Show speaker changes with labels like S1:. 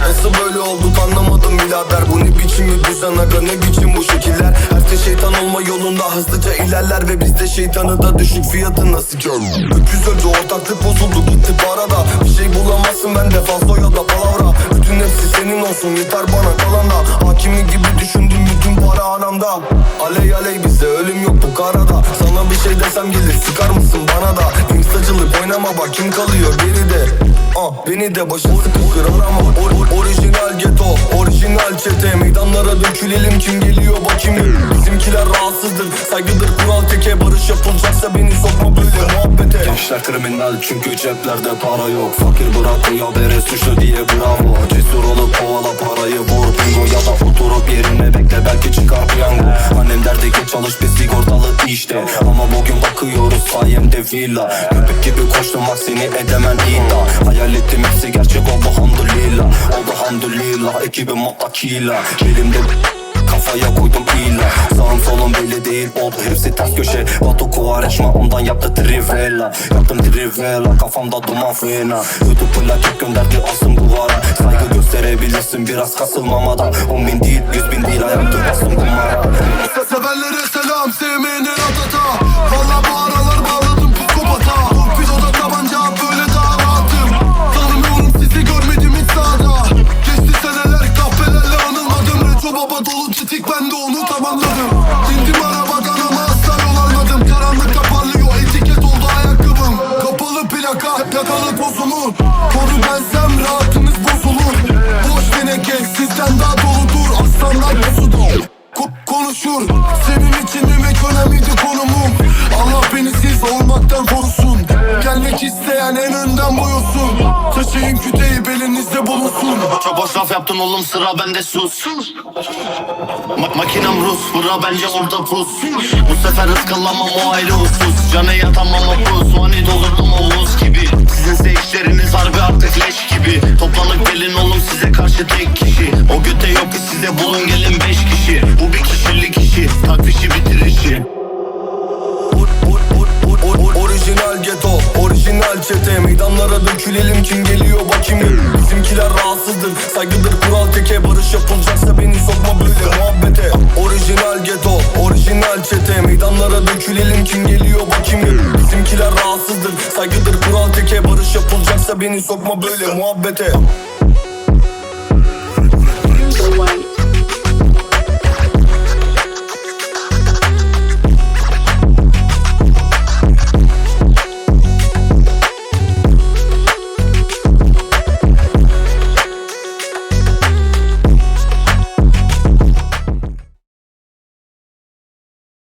S1: Nasıl böyle olduk anlamadım birader. Bu ne biçim bir düzen aga ne biçim bu şekiller? Herkes şeytan olma yolunda hızlıca ilerler Ve bizde şeytanı da düşük fiyatı nasıl gör Öküz öldü ortaklık bozuldu gitti parada Bir şey bulamazsın bende fazla ya da palavra Aley aley bizde ölüm yok bu karada. Sana bir şey desem gelir sıkar mısın bana da? Instacılık oynama bak kim kalıyor? Geride Ah beni de başa sıkıştır arama. Or, or, Orijinal ghetto, orijinal çete. Meydanlara dökülelim kim geliyor bakayım. Bizimkiler rahatsızdır, saygıdır kural teke. Barış yapılacaksa beni sokma böyle muhabbete.
S2: Gençler kriminal çünkü ceplerde para yok. Fakir bırakmıyor bere suçlu diye bravo. Cesur sigortalı işte. Ama bugün bakıyoruz sayemde villa. Köpek gibi koştum aksini edemem iddia Hayal ettim hepsi gerçek oldu hamdülillah Oldu hamdülillah ekibim mutlakila Elimde değil oldu hepsi ters köşe. Batu Kuvareşma ondan yaptı trivela. Yaptım trivela kafamda duman fena. YouTube plaket gönderdi asım duvara. Saygı gösterebilirsin biraz kasılmamadan On bin değil yüz bin değil hayatım bastım kumara
S1: Severlere selam, sevmeyene ratata Valla bu aralar bağladım psikopata. Torpidoda tabanca böyle daha rahatım. Tanımıyorum sizi görmedim hiç sahada Geçti seneler kahvelerle anılmadım. Retro baba dolu çitik ben de onu tamamladım. İndim arabadan pozumu Koru bensem rahatınız bozulur. Boş teneke sizden daha doludur Aslanlar pusuda Ko- konuşur. Senin için demek önemliydi konumum. Allah beni siz olmaktan korusun. Gelmek isteyen en önden boyusun Taşıyın küteyi belinizde bulunsun.
S3: Çok boş yaptın oğlum sıra bende sus. Ma- Makinem Rus bura bence orada pus. Bu sefer ıskalamam o ayrı husus. Canı yatamam o pus. Mani doldurdum o gibi karşı tek kişi. O göte yok ki size bulun gelin beş kişi. Bu bir kişilik işi Takvişi bitirişi
S1: Or- or- or- or- or- or- Orijinal ghetto, orijinal çete. Meydanlara dökülelim kim geliyor bakayım. Bizimkiler rahatsızdır, saygıdır kural teke. Barış yapılacaksa beni sokma böyle muhabbete. Orijinal ghetto, orijinal çete. Meydanlara dökülelim kim geliyor bakayım. Bizimkiler rahatsızdır, saygıdır kural teke. Barış yapılacaksa beni sokma böyle muhabbete one.